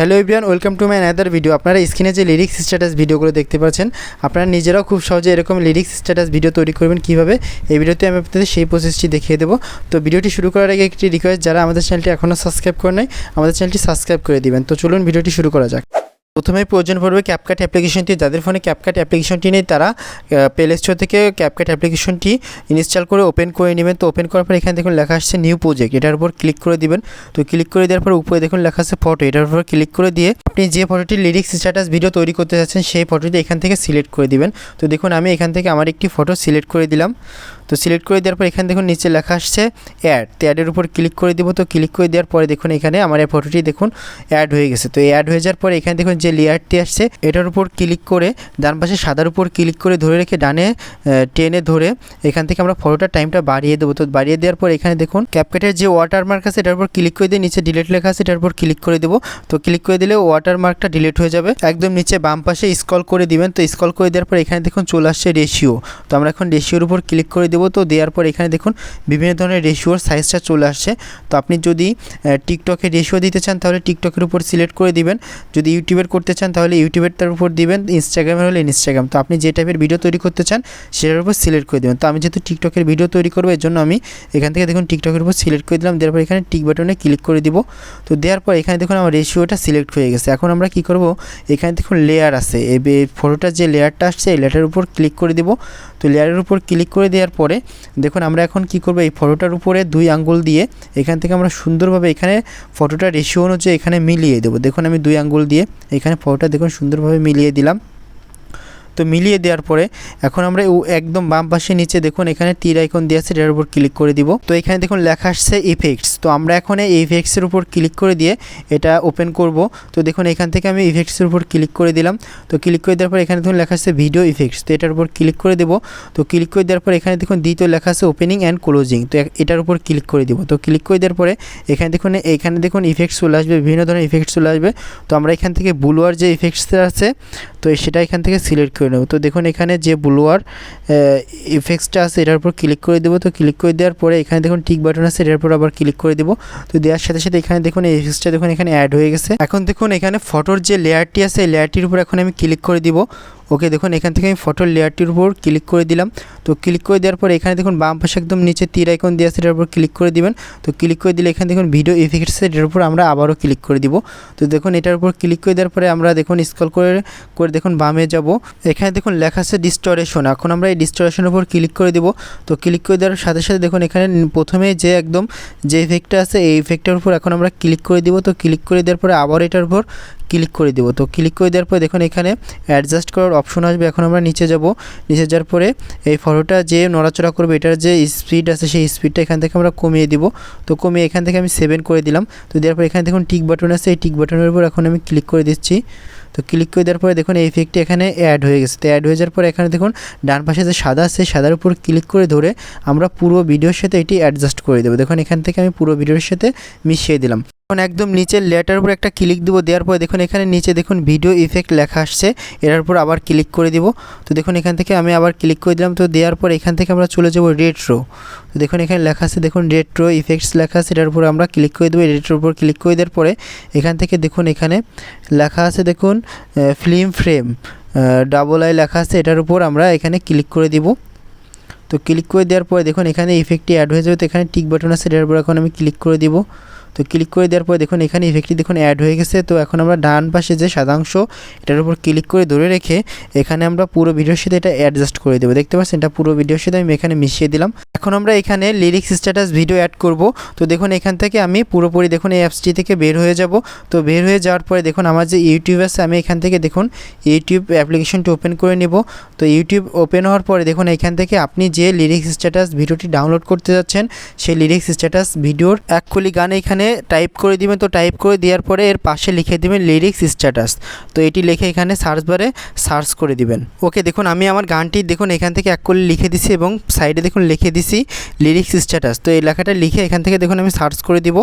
Hello everyone welcome to my another video আপনারা স্ক্রিনে যে লিরিক্স স্ট্যাটাস ভিডিওগুলো দেখতে পাচ্ছেন, আপনারা নিজেরাও খুব সহজে এরকম লিরিক্স স্ট্যাটাস ভিডিও তৈরি করবেন কীভাবে? এই ভিডিওতে আমি আপনাদের সেই প্রসেসটি দেখিয়ে দেবো। তো ভিডিওটি শুরু করার আগে একটি রিকোয়েস্ট যারা আমাদের চ্যানেলটি এখনও সাবস্ক্রাইব করে নাই, আমাদের চ্যানেলটি সাবস্ক্রাইব করে দিবেন। তো চলুন ভিডিওটি শুরু করা যাক। প্রথমে প্রয়োজন পড়বে ক্যাপকাট অ্যাপ্লিকেশনটি যাদের ফোনে ক্যাপকাট অ্যাপ্লিকেশনটি নেই, তারা প্লে স্টোর থেকে ক্যাপকাট অ্যাপ্লিকেশনটি ইনস্টল করে ওপেন করে নেবেন। তো ওপেন করার পর এখানে দেখুন লেখা আসছে নিউ প্রজেক্ট এটার উপর ক্লিক করে দিবেন। তো ক্লিক করে দেওয়ার পর উপরে দেখুন লেখা আছে ফটো এটার উপর ক্লিক করে দিয়ে আপনি যে ফটোটি লিরিক্স স্ট্যাটাস ভিডিও তৈরি করতে যাচ্ছেন, সেই ফটোটি এখান থেকে সিলেক্ট করে দিবেন। তো দেখুন আমি এখান থেকে আমার একটি ফটো সিলেক্ট করে দিলাম। তো সিলেক্ট করে দেওয়ার পর এখানে দেখুন নিচে লেখা আসছে অ্যাড তো অ্যাডের উপর ক্লিক করে দেবো, তো ক্লিক করে দেওয়ার পরে দেখুন এখানে আমার এই ফটোটি দেখুন অ্যাড হয়ে গেছে। তো অ্যাড হয়ে যাওয়ার পরে এখানে দেখুন যে লেয়ারটি আসছে, এটার উপর ক্লিক করে ডান পাশে সাদার উপর ক্লিক করে ধরে রেখে ডানে টেনে ধরে এখান থেকে আমরা ফটোটার টাইমটা বাড়িয়ে দেবো। তো বাড়িয়ে দেওয়ার পর এখানে দেখুন ক্যাপকাটের যে ওয়াটারমার্ক আছে, এটার উপর ক্লিক করে দিয়ে নিচে ডিলিট লেখা আছে, এটার উপর ক্লিক করে দেবো। তো ক্লিক করে দিলে ওয়াটারমার্কটা ডিলিট হয়ে যাবে। একদম নিচে বাম পাশে স্ক্রল করে দিবেন। তো স্ক্রল করে দেওয়ার পর এখানে দেখুন চলে আসছে রেশিও তো আমরা এখন রেশিওর উপর ক্লিক করে দেবো। তো দেওয়ার পর এখানে দেখুন বিভিন্ন ধরনের রেশিওর সাইজটা চলে আসছে। তো আপনি যদি টিকটকে রেশিও দিতে চান তাহলে টিকটকের উপর সিলেক্ট করে দিবেন। যদি ইউটিউবের করতে চান তাহলে ইউটিউবের তার উপর দিবেন ইনস্টাগ্রামের হলে ইনস্টাগ্রাম তো আপনি যে টাইপের ভিডিও তৈরি করতে চান সেটার উপর সিলেক্ট করে দেবেন। তো আমি যেহেতু টিকটকের ভিডিও তৈরি করব, এর জন্য আমি এখান থেকে দেখুন টিকটকের উপর সিলেক্ট করে দিলাম। দেওয়ার পর এখানে টিক বাটনে ক্লিক করে দিব। তো দেওয়ার পর এখানে দেখুন আমার রেশিওটা সিলেক্ট হয়ে গেছে। এখন আমরা কি করব? এখানে দেখুন লেয়ার আছে। এই ফটোটার যে লেয়ারটা আসছে, এই লেয়ারের উপর ক্লিক করে দিব। তো লেয়ারের উপর ক্লিক করে দেওয়ার পরে দেখুন, আমরা এখন কি করব? এই ফটোটার উপরে দুই আঙ্গুল দিয়ে এখান থেকে আমরা সুন্দরভাবে এখানে ফটোটা রেশিও অনুযায়ী এখানে মিলিয়ে দেবো। দেখুন, আমি দুই আঙ্গুল দিয়ে এখানে ফটোটা দেখুন সুন্দরভাবে মিলিয়ে দিলাম। তো মিলিয়ে দেওয়ার পরে এখন আমরা একদম বাম পাশে নিচে দেখুন এখানে তীর আইকন দিয়ে আছে, এটার উপর ক্লিক করে দিব। তো এখানে দেখুন লেখা আসছে ইফেক্টস তো আমরা এখন এই ইফেক্টসের উপর ক্লিক করে দিয়ে এটা ওপেন করব। তো দেখুন এখান থেকে আমি ইফেক্টসের উপর ক্লিক করে দিলাম। তো ক্লিক করে দেওয়ার পর এখানে দেখুন লেখা আসছে ভিডিও ইফেক্টস তো এটার উপর ক্লিক করে দেবো। তো ক্লিক করে দেওয়ার পর এখানে দেখুন দ্বিতীয় লেখা আছে ওপেনিং অ্যান্ড ক্লোজিং তো এটার উপর ক্লিক করে দিব। তো ক্লিক করে দেওয়ার পরে এখানে দেখুন এখানে দেখুন ইফেক্টস চলে আসবে, বিভিন্ন ধরনের ইফেক্টস চলে আসবে। তো আমরা এখান থেকে ব্লুয়ার যে ইফেক্টসটা আছে, তো সেটা এখান থেকে সিলেক্ট করে নেব। তো দেখুন, এখানে যে ব্লুয়ার ইফেক্টসটা আছে এটার উপর ক্লিক করে দেবো। তো ক্লিক করে দেওয়ার পরে এখানে দেখুন টিক বাটন আছে, এটার উপর আবার ক্লিক করে দেবো। তো দেওয়ার সাথে সাথে এখানে দেখুন, এই ইফেক্টসটা দেখুন, এখানে অ্যাড হয়ে গেছে। এখন দেখুন, এখানে ফটোর যে লেয়ারটি আছে, এই লেয়ারটির উপর এখন আমি ক্লিক করে দিব। ওকে দেখুন এখান থেকে আমি ফটোর লেয়ারটির উপর ক্লিক করে দিলাম তো ক্লিক করে দেওয়ার পর এখানে দেখুন বাম পাশে একদম নিচে তীর আইকন আছে এটার উপর ক্লিক করে দিবেন তো ক্লিক করে দিলে এখানে দেখুন ভিডিও ইফেক্টস এটার উপর আমরা আবারও ক্লিক করে দিব তো দেখুন এটার উপর ক্লিক করে দেওয়ার পরে আমরা দেখুন স্কল করে করে দেখুন বামে যাব এখানে দেখুন লেখা আছে ডিস্টোরেশন এখন আমরা এই ডিস্টোরেশনের উপর ক্লিক করে দিব তো ক্লিক করে দেওয়ার সাথে সাথে দেখুন এখানে প্রথমে যে একদম যে ইফেক্টটা আছে এই ইফেক্টের উপর এখন আমরা ক্লিক করে দিব তো ক্লিক করে দেওয়ার পরে আবার এটার উপর ক্লিক করে দেবো। তো ক্লিক করে দেওয়ার পরে দেখুন এখানে অ্যাডজাস্ট করার অপশন আসবে। এখন আমরা নিচে যাব। নিচে যাওয়ার পরে এই ফটোটা যে নড়াচড়া করবে, এটার যে স্পিড আছে, সেই স্পিডটা এখান থেকে আমরা কমিয়ে দিব। তো কমিয়ে এখান থেকে আমি সেভেন করে দিলাম। তো দেওয়ার পর এখানে দেখুন টিক বাটন আছে। এই টিক বাটনের উপর এখন আমি ক্লিক করে দিচ্ছি। তো ক্লিক করে দেওয়ার পরে দেখুন এই ইফেক্টটি এখানে অ্যাড হয়ে গেছে। তো অ্যাড হয়ে যাওয়ার পরে এখানে দেখুন ডান পাশে যে সাদা আছে সাদার উপর ক্লিক করে ধরে আমরা পুরো ভিডিওর সাথে এটি অ্যাডজাস্ট করে দেবো। দেখুন এখান থেকে আমি পুরো ভিডিওর সাথে মিশিয়ে দিলাম। এখন একদম নিচের লেটার উপর একটা ক্লিক দিব, দেওয়ার পরে দেখুন এখানে নিচে দেখুন ভিডিও ইফেক্ট লেখা আসছে, এটার উপর আবার ক্লিক করে দিব। তো দেখুন এখান থেকে আমি আবার ক্লিক করে দিলাম, তো দেওয়ার পর এখান থেকে আমরা চলে যাব রেট্রো তো দেখুন এখানে লেখা আছে, দেখুন রেট্রো ইফেক্টস লেখা আছে, এটার উপর আমরা ক্লিক করে দেবো। রেট্রোর উপর ক্লিক করে দেওয়ার পরে এখান থেকে দেখুন এখানে লেখা আছে, দেখুন ফিল্ম ফ্রেম ডাবল আই লেখা আছে, এটার উপর আমরা এখানে ক্লিক করে দিব। তো ক্লিক করে দেওয়ার পরে দেখুন এখানে ইফেক্টটি অ্যাড হয়ে যাবে, তো এখানে টিক বাটন আছে, এটার উপর এখন আমি ক্লিক করে দিব। তো ক্লিক করে দেওয়ার পরে দেখুন এখানে ইফেক্টটি দেখুন অ্যাড হয়ে গেছে। তো এখন আমরা ডান পাশে যে সাদাংশ, এটার উপর ক্লিক করে ধরে রেখে এখানে আমরা পুরো ভিডিওর সাথে এটা অ্যাডজাস্ট করে দেবো। দেখতে পাচ্ছেন? এটা পুরো ভিডিওর সাথে আমি এখানে মিশিয়ে দিলাম। এখন আমরা এখানে লিরিক্স স্ট্যাটাস ভিডিও অ্যাড করব। তো দেখুন এখান থেকে আমি পুরোপুরি দেখুন এই অ্যাপসটি থেকে বের হয়ে যাব। তো বের হয়ে যাওয়ার পরে দেখুন আমার যে ইউটিউব আছে, আমি এখান থেকে দেখুন ইউটিউব অ্যাপ্লিকেশনটি ওপেন করে নেব। তো ইউটিউব ওপেন হওয়ার পরে দেখুন এখান থেকে আপনি যে লিরিক্স স্ট্যাটাস ভিডিওটি ডাউনলোড করতে যাচ্ছেন, সেই লিরিক্স স্ট্যাটাস ভিডিওর এক খুলি গান এখানে টাইপ করে দিবেন, তো টাইপ করে দেওয়ার পরে এর পাশে লিখে দিবেন লিরিক্স স্ট্যাটাস তো এটি লিখে এখানে সার্চ বারে সার্চ করে দিবেন। ওকে দেখুন, আমি আমার গানটি দেখুন, এখান থেকে এক করে লিখে দিছি এবং সাইডে দেখুন লিখে দিছি লিরিক্স স্ট্যাটাস তো এই লেখাটা লিখে এখান থেকে দেখুন, আমি সার্চ করে দিব।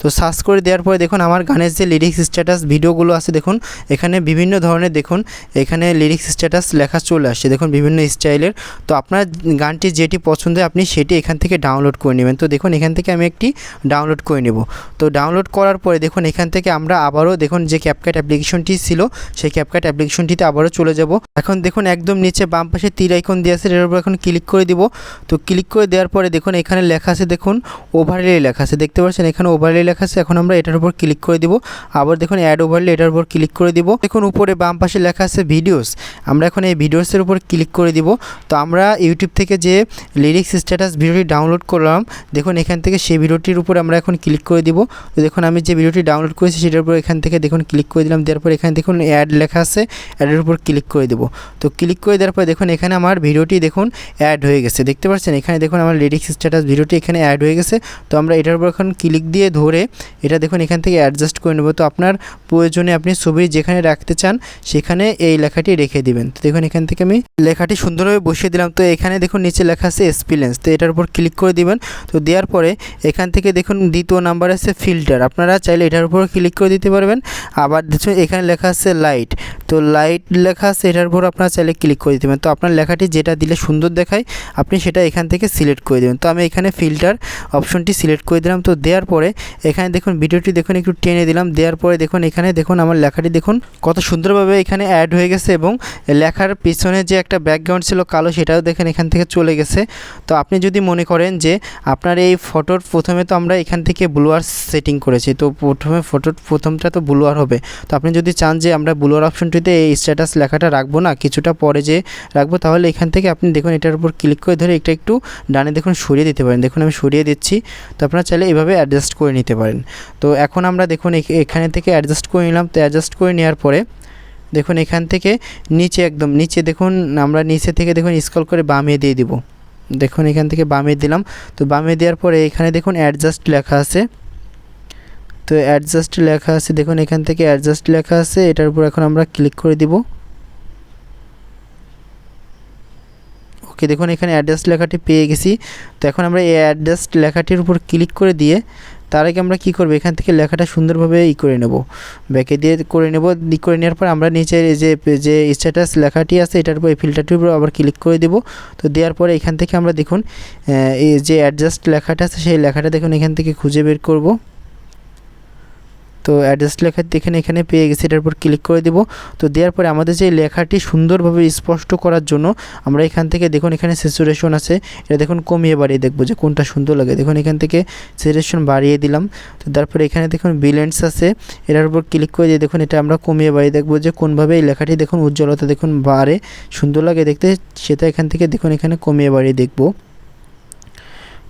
তো সার্চ করে দেওয়ার পরে দেখুন, আমার গানের যে লিরিক্স স্ট্যাটাস ভিডিওগুলো আছে, দেখুন, এখানে বিভিন্ন ধরনের দেখুন, এখানে লিরিক্স স্ট্যাটাস লেখা চলে আসছে। দেখুন, বিভিন্ন স্টাইলের। তো আপনার গানটি যেটি পছন্দ আপনি সেটি এখান থেকে ডাউনলোড করে নেবেন। তো দেখুন, এখান থেকে আমি একটি ডাউনলোড করে নেব। তো ডাউনলোড করার পরে দেখুন এখান থেকে আমরা আবারও দেখুন যে ক্যাপকাট অ্যাপ্লিকেশনটি ছিল, সেই ক্যাপকাট অ্যাপ্লিকেশনটিতে আবারও চলে যাব। এখন দেখুন একদম নিচে বাম পাশে তীর আইকন দিয়ে আছে এটার উপর এখন ক্লিক করে দিব। তো ক্লিক করে দেওয়ার পরে দেখুন এখানে লেখা আছে, দেখুন ওভারলে লেখা আছে। দেখতে পাচ্ছেন এখানে ওভারলে লেখা আছে, এখন আমরা এটার উপর ক্লিক করে দিব। আবার দেখুন অ্যাড ওভারলে এটার উপর ক্লিক করে দিব। দেখুন উপরে বাম পাশে লেখা আছে ভিডিওস আমরা এখন এই ভিডিওসের উপর ক্লিক করে দিব। তো আমরা ইউটিউব থেকে যে লিরিক্স স্ট্যাটাস ভিডিওটি ডাউনলোড করলাম, দেখুন এখান থেকে সেই ভিডিওটির উপর আমরা এখন ক্লিক করে দিব। তো দেখুন, আমি যে ভিডিওটি ডাউনলোড করেছি, সেটার উপর এখান থেকে দেখুন ক্লিক করে দিলাম। দেওয়ার পর এখানে দেখুন অ্যাড লেখা আছে অ্যাডের উপর ক্লিক করে দেবো। তো ক্লিক করে দেওয়ার পর দেখুন, এখানে আমার ভিডিওটি দেখুন অ্যাড হয়ে গেছে। দেখতে পাচ্ছেন? এখানে দেখুন, আমার লিরিক্স স্ট্যাটাস ভিডিওটি এখানে অ্যাড হয়ে গেছে। তো আমরা এটার উপর এখন ক্লিক দিয়ে ধরে এটা দেখুন, এখান থেকে অ্যাডজাস্ট করে নেব। তো আপনার প্রয়োজনে আপনি ছবি যেখানে রাখতে চান, সেখানে এই লেখাটি রেখে দিবেন। তো দেখুন, এখান থেকে আমি লেখাটি সুন্দরভাবে বসিয়ে দিলাম। তো এখানে দেখুন, নিচে লেখা আছে এক্সপিরিয়েন্স তো এটার উপর ক্লিক করে দিবেন। তো দেওয়ার পরে এখান থেকে দেখুন, দ্বিতীয় নাম্বার ফিল্টার আপনারা চাইলে এটার উপর ক্লিক করে দিতে পারবেন। আবার দেখুন, এখানে লেখা আছে লাইট তো লাইট লেখা এটার উপর আপনারা চাইলে ক্লিক করে পারেন তো আপনার লেখাটি যেটা দিলে সুন্দর দেখায়, আপনি সেটা এখান থেকে সিলেক্ট করে দেবেন। তো আমি এখানে ফিল্টার অপশনটি সিলেক্ট করে দিলাম। তো দেওয়ার পরে এখানে দেখুন ভিডিওটি দেখুন, একটু টেনে দিলাম। দেওয়ার পরে দেখুন, এখানে দেখুন, আমার লেখাটি দেখুন, কত সুন্দরভাবে এখানে অ্যাড হয়ে গেছে এবং লেখার পিছনে যে একটা ব্যাকগ্রাউন্ড ছিল কালো, সেটাও দেখেন এখান থেকে চলে গেছে। তো আপনি যদি মনে করেন যে আপনার এই ফটোর প্রথমে তো আমরা এখান থেকে ব্লুয়ার সেটিং করেছি। তো প্রথমে ফটোর প্রথমটা তো ব্লুয়ার হবে। তো আপনি যদি চান যে আমরা ব্লুয়ার অপশনটিতে এই স্ট্যাটাস লেখাটা রাখব না, কিছুটা পরে যে রাখব, তাহলে এখান থেকে আপনি দেখুন এটার উপর ক্লিক করে ধরে এটা একটু ডানে দেখুন সরিয়ে দিতে পারেন। দেখুন আমি সরিয়ে দিচ্ছি, তো আপনারা চাইলে এভাবে অ্যাডজাস্ট করে নিতে পারেন। তো এখন আমরা দেখুন এখ- এখানে থেকে অ্যাডজাস্ট করে নিলাম, তো অ্যাডজাস্ট করে নেওয়ার পরে দেখুন এখান থেকে নিচে একদম, নিচে দেখুন আমরা নিচে থেকে দেখুন স্ক্রল করে বামিয়ে দিয়ে দিব। দেখুন এখান থেকে বামে দিলাম, তো বামে দেওয়ার পরে এখানে দেখুন অ্যাডজাস্ট লেখা আছে। তো অ্যাডজাস্ট লেখা আছে, দেখুন এখান থেকে অ্যাডজাস্ট লেখা আছে, এটার উপর এখন আমরা ক্লিক করে দিব। ওকে দেখুন এখানে অ্যাডজাস্ট লেখাটি পেয়ে গেছি। তো এখন আমরা এই অ্যাডজাস্ট লেখাটির উপর ক্লিক করে দিয়ে, তার আগে আমরা কী করব? এখান থেকে লেখাটা সুন্দরভাবে ই করে নেব। ব্যাকে দিয়ে করে নেব, ই করে নেওয়ার পর আমরা নিচের যে যে স্ট্যাটাস লেখাটি আছে, এটার উপর এই ফিল্টারটির উপর আবার ক্লিক করে দেব। তো দেওয়ার পরে এখান থেকে আমরা দেখুন এই যে অ্যাডজাস্ট লেখাটা আছে, সেই লেখাটা দেখুন এখান থেকে খুঁজে বের করব। তো অ্যাড্রেস লেখা দেখেন এখানে পেয়ে গেছি, এটার উপর ক্লিক করে দেব। তো দেওয়ার পরে আমাদের যে লেখাটি সুন্দরভাবে স্পষ্ট করার জন্য আমরা এখান থেকে দেখুন এখানে স্যাচুরেশন আছে। এটা দেখুন কমিয়ে বাড়িয়ে দেখব যে কোনটা সুন্দর লাগে। দেখুন এখান থেকে স্যাচুরেশন বাড়িয়ে দিলাম। তো তারপরে এখানে দেখুন বিলেন্স আছে। এটার উপর ক্লিক করে দিয়ে দেখুন এটা আমরা কমিয়ে বাড়িয়ে দেখব যে কোনভাবে এই লেখাটি দেখুন উজ্জ্বলতা দেখুন বাড়ে, সুন্দর লাগে দেখতে। সেটা এখান থেকে দেখুন এখানে কমিয়ে বাড়িয়ে দেখব।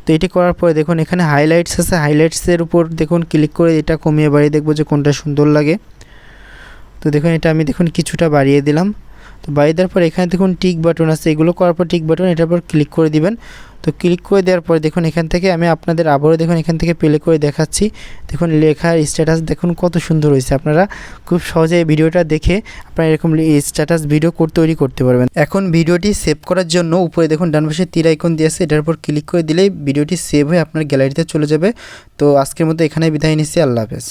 তো এটি করার পরে দেখুন, এখানে হাইলাইটস আছে। হাইলাইটসের উপর দেখুন ক্লিক করে এটা কমিয়ে বাড়িয়ে দেখব যে কোনটা সুন্দর লাগে। তো দেখুন, এটা আমি দেখুন কিছুটা বাড়িয়ে দিলাম। তো বাড়িয়ে দেওয়ার পর এখানে দেখুন টিক বাটন আছে। এগুলো করার পর টিক বাটন এটার উপর ক্লিক করে দিবেন। তো ক্লিক করে দেওয়ার পর দেখুন, এখান থেকে আমি আপনাদের আবারও দেখুন, এখান থেকে প্লে করে দেখাচ্ছি। দেখুন, লেখার স্ট্যাটাস দেখুন কত সুন্দর হয়েছে। আপনারা খুব সহজে ভিডিওটা দেখে আপনারা এরকম স্ট্যাটাস ভিডিও করে তৈরি করতে পারবেন। এখন ভিডিওটি সেভ করার জন্য উপরে দেখুন, ডান পাশে তীর আইকন দিয়েছে এটার উপর ক্লিক করে দিলেই ভিডিওটি সেভ হয়ে আপনার গ্যালারিতে চলে যাবে। তো আজকের মতো এখানে বিদায় নিচ্ছি। আল্লাহ হাফেজ।